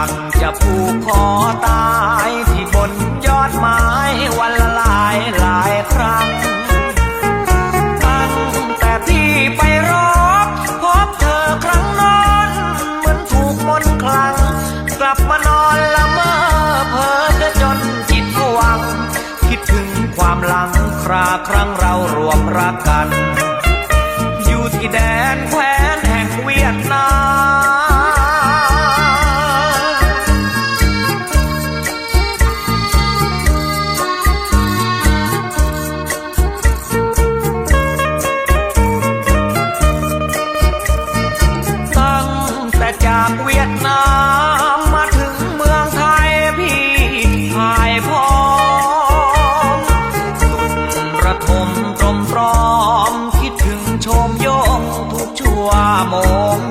างจะผูกคอตายที่บนยอดไม้วันละหลายหลายครั้งตั้งแต่ที่ไปรบพบเธอครั้งนอนเหมือนถูกมนคลัง กลับมานอนละเมอเพ้อจะจนจิตหวัง คิดถึงความหลังคราครั้งเรารวมรักกัน จากเวียดนามมาถึงเมืองไทยพี่หายพร้อมสุดระทมตรมพรอม คิดถึงชมยงทุกชั่วโมง